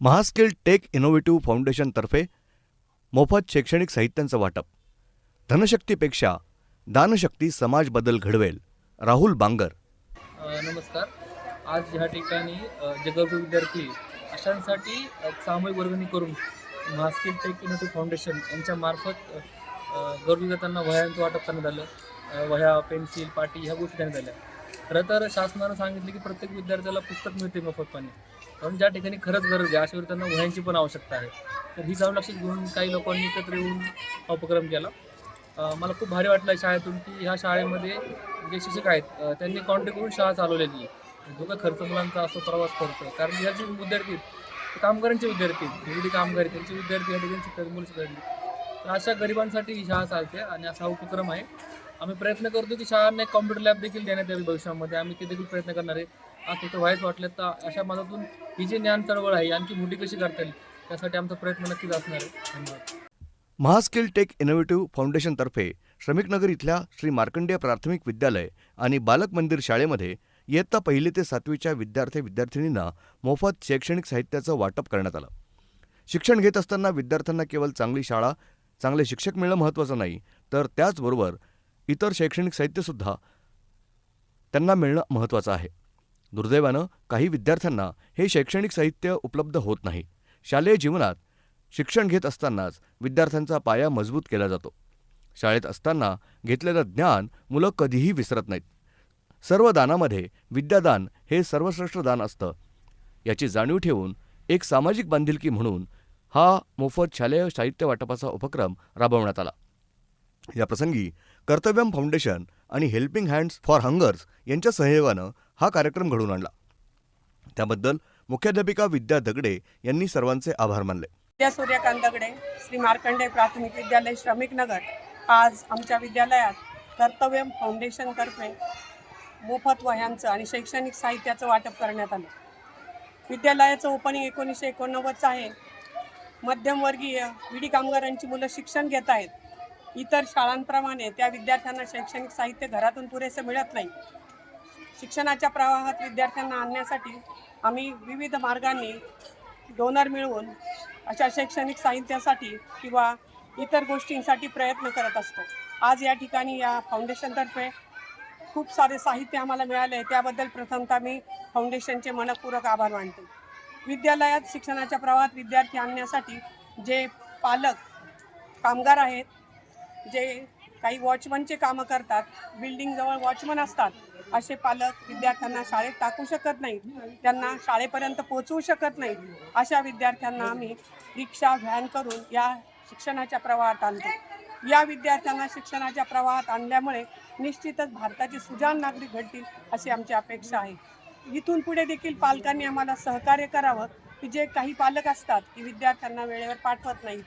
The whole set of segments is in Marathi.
महास्किल टेक इनोव्हेटिव्ह फाउंडेशनतर्फे मोफत शैक्षणिक साहित्यांचं वाटप. धनशक्तीपेक्षा दानशक्ती समाज बदल घडवेल राहुल बांगर. नमस्कार. आज ह्या ठिकाणी जगभर जे विद्यार्थी अशांसाठी सामूहिक वर्गणी करून महास्किल टेक इनोव्हेटिव्ह फाउंडेशन यांच्या मार्फत गरजू विद्यार्थ्यांना वह्यांचं वाटप करण्यात आलं. वह्या पेन्सिल पाटी ह्या गोष्टी देण्यात आल्या. खरं तर शासनानं सांगितलं की प्रत्येक विद्यार्थ्याला पुस्तक मिळते मोफतपणे. म्हणून ज्या ठिकाणी खरंच गरज आहे अशा त्यांना वह्यांची पण आवश्यकता आहे. तर ही जाऊन लक्षात घेऊन काही लोकांनी एकत्र येऊन हा उपक्रम केला. मला खूप भारी वाटलं शाळेतून की ह्या शाळेमध्ये जे शिक्षक आहेत त्यांनी कॉन्टॅक्ट करून शाळा चालवलेली आहे. जो काही खर्च मुलांचा असतो प्रवास करतो कारण ह्या जे विद्यार्थी ते कामगारांचे विद्यार्थी विविध कामगार त्यांचे विद्यार्थी या ठिकाणी शिकतात मुलं शिकतात तर अशा गरिबांसाठी ही शाळा चालते आणि असा उपक्रम आहे. आम्ही प्रयत्न करतो की शाळांना एक कॉम्प्युटर लॅब देखील देण्यात यावी भविष्यामध्ये. आम्ही ते देखील प्रयत्न करणार आहे. तिथं व्हायचं वाटलं तर अशा मनातून ही जी ज्ञान चळवळ आहे आणखी मोठी कशी करता येईल त्यासाठी आमचा प्रयत्न नक्कीच असणार आहे. धन्यवाद. महास्किल टेक इनोव्हेटिव्ह फाउंडेशनतर्फे श्रमिकनगर इथल्या श्री मार्कंडेय प्राथमिक विद्यालय आणि बालक मंदिर शाळेमध्ये इयत्ता पहिली ते सातवीच्या विद्यार्थी विद्यार्थिनींना मोफत शैक्षणिक साहित्याचं वाटप करण्यात आलं. शिक्षण घेत असताना विद्यार्थ्यांना केवळ चांगली शाळा चांगले शिक्षक मिळणं महत्त्वाचं नाही तर त्याचबरोबर इतर शैक्षणिक साहित्यसुद्धा त्यांना मिळणं महत्त्वाचं आहे. दुर्दैवानं काही विद्यार्थ्यांना हे शैक्षणिक साहित्य उपलब्ध होत नाही. शालेय जीवनात शिक्षण घेत असतानाच विद्यार्थ्यांचा पाया मजबूत केला जातो. शाळेत असताना घेतलेलं ज्ञान मुलं कधीही विसरत नाहीत. सर्व दानामध्ये विद्यादान हे सर्वश्रेष्ठ दान असतं. याची जाणीव ठेवून एक सामाजिक बांधिलकी म्हणून हा मोफत शालेय साहित्य वाटपाचा उपक्रम राबवण्यात आला. याप्रसंगी कर्तव्यम फाउंडेशन आणि हेल्पिंग हँड्स फॉर हंगर्स यांच्या सहयोगानं हा कार्यक्रम घडवून आणला. त्याबद्दल मुख्याध्यापिका विद्या दगडे यांनी सर्वांचे आभार मानले. विद्या सूर्यकांत दगडे श्री मार्कंडे प्राथमिक विद्यालय श्रमिक नगर आज आमच्या विद्यालयात कर्तव्यम फाउंडेशनतर्फे मोफत वह्यांचं आणि शैक्षणिक साहित्याचं वाटप करण्यात आलं. विद्यालयाचं ओपनिंग एकोणीसशे एकोणनव्वदचं आहे. मध्यमवर्गीय विडी कामगारांची मुलं शिक्षण घेत आहेत. इतर शाळांप्रमाणे त्या विद्यार्थ्यांना शैक्षणिक साहित्य घरातून पुरेसं मिळत नाही. शिक्षणाच्या प्रवाहात विद्यार्थ्यांना आणण्यासाठी आम्ही विविध मार्गांनी डोनर मिळवून अशा शैक्षणिक साहित्यासाठी किंवा इतर गोष्टींसाठी प्रयत्न करत असतो. आज या ठिकाणी या फाउंडेशनतर्फे खूप सारे साहित्य आम्हाला मिळाले आहे. त्याबद्दल प्रथमतः मी फाउंडेशनचे मनपूर्वक आभार मानते. विद्यालयात शिक्षणाच्या प्रवाहात विद्यार्थी आणण्यासाठी जे पालक कामगार आहेत जे काही वॉचमनचे कामं करतात बिल्डिंगजवळ वॉचमन असतात असे पालक विद्यार्थ्यांना शाळेत टाकू शकत नाहीत. त्यांना शाळेपर्यंत पोचवू शकत नाहीत. अशा विद्यार्थ्यांना आम्ही रिक्षा व्हॅन करून या शिक्षणाच्या प्रवाहात आणतो. या विद्यार्थ्यांना शिक्षणाच्या प्रवाहात आणल्यामुळे निश्चितच भारताचे सुजान नागरिक घडतील अशी आमची अपेक्षा आहे. इथून पुढे देखील पालकांनी आम्हाला सहकार्य करावं की जे काही पालक असतात की विद्यार्थ्यांना वेळेवर पाठवत नाहीत.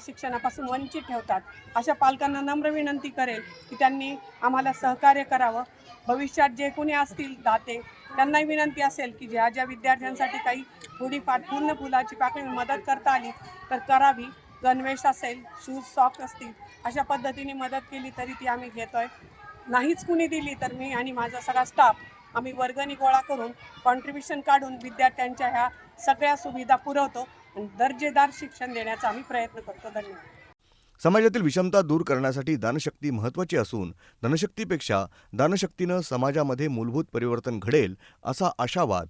शिक्षणापासून वंचित ठेवतात. अशा पालकांना नम्र विनंती करेल की त्यांनी आम्हाला सहकार्य करावं. भविष्यात जे कोणी असतील दाते त्यांनाही विनंती असेल की ज्या ज्या विद्यार्थ्यांसाठी काही थोडीफार पूर्ण फुलाची पाकळी मदत करता आली तर करावी. गणवेश असेल शूज सॉक्स असतील अशा पद्धतीने मदत केली तरी ती आम्ही घेतो आहे नाहीच कुणी दिली तर मी आणि माझा सगळा स्टाफ आम्ही वर्गणी गोळा करून कॉन्ट्रीब्युशन काढून विद्यार्थ्यांच्या ह्या सगळ्या सुविधा पुरवतो. दर्जेदार शिक्षण देण्याचा आम्ही प्रयत्न करतो. धन्यवाद. समाजातील विषमता दूर करण्यासाठी दानशक्ती महत्त्वाची असून धनशक्तीपेक्षा दानशक्तीनं समाजामध्ये मूलभूत परिवर्तन घडेल असा आशावाद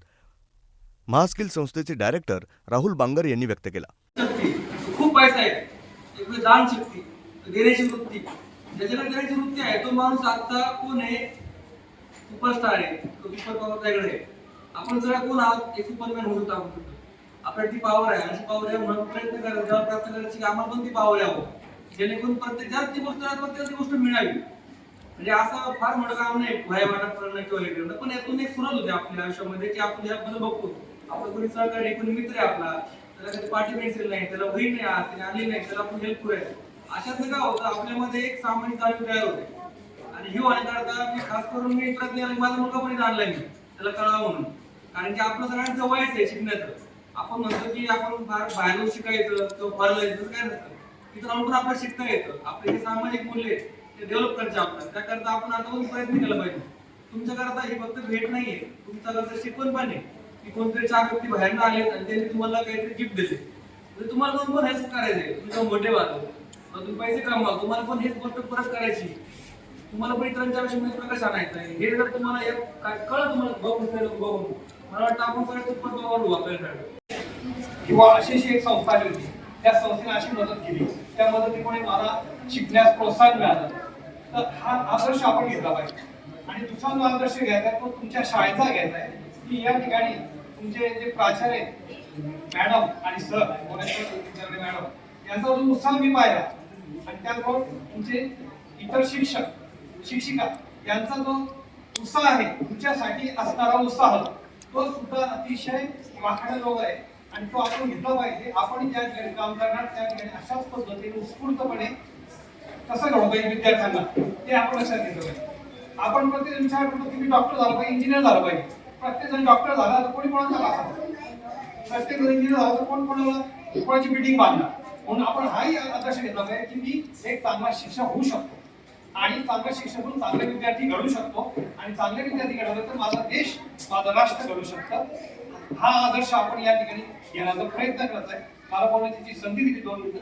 महास्किल संस्थेचे डायरेक्टर राहुल बांगर यांनी व्यक्त केला. शक्ती खूप पैसा आहे. एक म्हणजे दान शक्ती देण्याची वृत्ती. ज्याच्याकडे देण्याची वृत्ती आहे तो माणूस आता कोण आहे? सुपरस्टार आहे. तो सुपर पॉवर आहे. आपण सगळ्या कोण आहोत? एक सुपरमॅन होऊ शकतो आपण फक्त. आपल्याला ती पावर आहे. अशी पावर आहे म्हणून प्रयत्न करायचा जेव्हा प्राप्त करायची की आम्हाला पण ती पावर यावं जेणेकरून प्रत्येक जास्त ती गोष्ट प्रत्येक ती गोष्ट मिळावी. म्हणजे असं फार मोठं काम नाही. वया वाटप करणं किंवा हे करणं. पण यातून एक सुरुवात होते आपल्या आयुष्यामध्ये की आपण ह्याबद्दल बघतो आपलं कोणी सहकारी कोणी मित्र आहे आपला. त्याला कधी पाठी पेन्सिल नाही त्याला वही नाही आज त्याने आणली नाही त्याला आपण हेल्प करूया अशातलं काय होतं आपल्यामध्ये एक सामान्य जाणीव तयार होते. आणि ही होण्याकरता मी खास करून मी प्रज्ञा माझा मुलगा पण इथं आणलाय मी. त्याला कळावं म्हणून. कारण की आपलं सगळ्यांचं वयच आहे शिकण्याचं. आपण म्हणतो की आपण फार बाहेर शिकायचं किंवा फरलं यायचं काय नसतं. इथं राहून पण आपल्याला शिकता येतं. आपले जे सामाजिक मूल्य ते डेव्हलप करायचे आपल्याला. त्याकरता आपण आतापासून प्रयत्न केला पाहिजे? तुमच्याकरता ही फक्त भेट नाहीये. तुमच्याकरता शिकवण पण आहे की कोणतरी चार व्यक्ती बाहेरनं आले आणि त्यांनी तुम्हाला काहीतरी गिफ्ट दिले. म्हणजे तुम्हाला पण पण हेच करायचंय? तुमचा मोठे वाद तुम्ही पैसे कमवा. तुम्हाला पण हेच गोष्ट परत करायची? तुम्हाला पण इतरांच्या विषयी म्हणजे प्रकाश आणायचा आहे. हे जर तुम्हाला एक काय कळलं तुम्हाला बघून बघून मला वाटतं आपण सगळे सुपर वाढू आपल्याकडे किंवा अशी अशी एक संस्था जी होती. त्या संस्थेने अशी मदत केली. त्या मदतीमुळे मला शिकण्यास प्रोत्साहन मिळालं. तर हा आदर्श आपण घेतला पाहिजे. आणि दुसरा जो आदर्श घ्यायचा आहे तो तुमच्या शाळेचा घ्यायचा आहे की या ठिकाणी तुमचे जे प्राचार्य आहेत मॅडम आणि सर मॅडम यांचा जो उत्साह मी पाहिला आणि त्याचबरोबर तुमचे इतर शिक्षक शिक्षिका यांचा जो उत्साह आहे तुमच्यासाठी असणारा उत्साह तो सुद्धा अतिशय वाखाणजोगा आहे. आणि तो आपण घेतला पाहिजे. आपण ज्या ठिकाणी काम करणार त्या ठिकाणी अशाच पद्धतीने उत्स्फूर्तपणे कसं घडवता येईल विद्यार्थ्यांना. ते आपण लक्षात घेतलं पाहिजे. आपण प्रत्येक विचार करतो की मी डॉक्टर झालो पाहिजे इंजिनियर झालं पाहिजे. प्रत्येक जण डॉक्टर झाला तर कोणी कोणाचा झाला प्रत्येक जण इंजिनियर झाला तर कोण कोणाला कोणाची बिल्डिंग बांधणार म्हणून आपण हाही आदर्श घेतला पाहिजे की मी एक चांगला शिक्षक होऊ शकतो. आणि चांगला शिक्षक होऊन चांगले विद्यार्थी घडू शकतो. आणि चांगले विद्यार्थी घडवले तर माझा देश माझं राष्ट्र घडू शकतं. हा आदर्श आपण या ठिकाणी घेण्याचा प्रयत्न करत आहे. मला बोलण्याची संधी दिली दोन मिनिटं.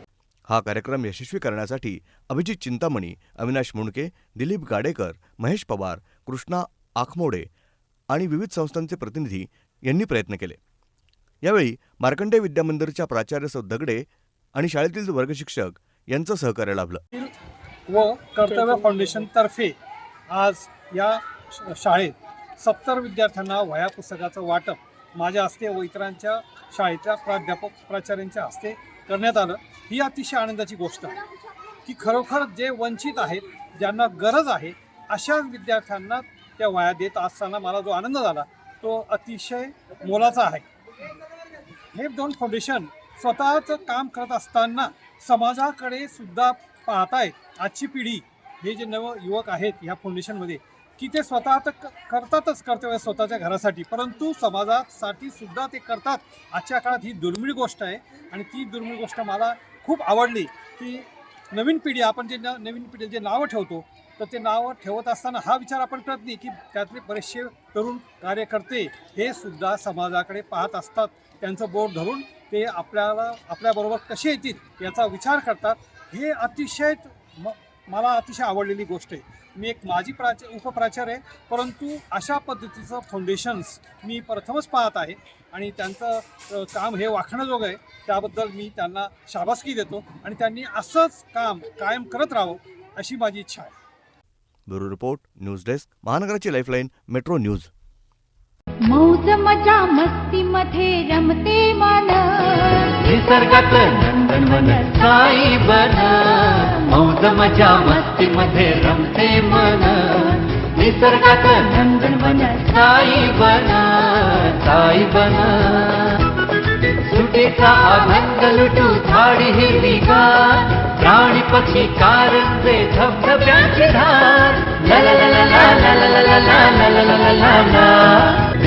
हा कार्यक्रम यशस्वी करण्यासाठी अभिजित चिंतामणी अविनाश मुंडके दिलीप गाडेकर महेश पवार कृष्णा आखमोडे आणि विविध संस्थांचे प्रतिनिधी यांनी प्रयत्न केले. यावेळी मार्कंडे विद्यामंदिरच्या प्राचार्य सौ दगडे आणि शाळेतील वर्गशिक्षक यांचं सहकार्य लाभलं. व कर्तव्य फाउंडेशनतर्फे आज या श- शाळेत सत्तर विद्यार्थ्यांना वह्या पुस्तकाचं वाटप माझ्या हस्ते व इतरांच्या शाळेच्या प्राध्यापक प्राचार्यांच्या हस्ते करण्यात आलं. ही अतिशय आनंदाची गोष्ट आहे की खरोखर जे वंचित आहेत ज्यांना गरज आहे अशा विद्यार्थ्यांना त्या वह्या देत असताना मला जो आनंद झाला तो अतिशय मोलाचा आहे. हे दोन फाउंडेशन स्वतःचं काम करत असताना समाजाकडे सुद्धा पाहताय आजची पिढी हे जे नव युवक आहेत ह्या फाउंडेशनमध्ये की ते स्वतः तर क- करतातच कर्तव्य स्वतःच्या घरासाठी. परंतु समाजासाठी सुद्धा ते करतात. आजच्या काळात ही दुर्मिळ गोष्ट आहे आणि ती दुर्मिळ गोष्ट मला खूप आवडली की नवीन पिढी आपण जे न नवीन पिढी जे नावं ठेवतो तर ते नावं ठेवत असताना हा विचार आपण करत नाही की त्यातले बरेचसे तरुण कार्यकर्ते हे सुद्धा समाजाकडे पाहत असतात. त्यांचं बोट धरून ते आपल्याला आपल्याबरोबर कसे येतील याचा विचार करतात. हे अतिशय म मला अतिशय आवडलेली गोष्ट आहे. मी एक माजी प्राच उपप्राचार्य आहे परंतु अशा पद्धतीचं फाउंडेशन्स मी प्रथमच पाहत आहे आणि त्यांचं काम हे वाखण्याजोगं आहे. त्याबद्दल मी त्यांना शाबासकी देतो आणि त्यांनी असंच काम कायम करत राहावं अशी माझी इच्छा आहे. ब्युरो रिपोर्ट न्यूज डेस्क महानगराची लाईफलाईन मेट्रो न्यूज. मौज मजा मस्ती मध्ये रमते मन निसर्गात नंदनवन साई बन मौज मजा मस्ती मध्ये रमते मन निसर्गात नंदनवन साई बन साई बन सुटेचा आनंद लुटू झाडी हिरवीगार प्राणी पक्षी कारंजे धबधब्यांची धार ला ला ला ला ला ला ला ला ला ला ला ला ला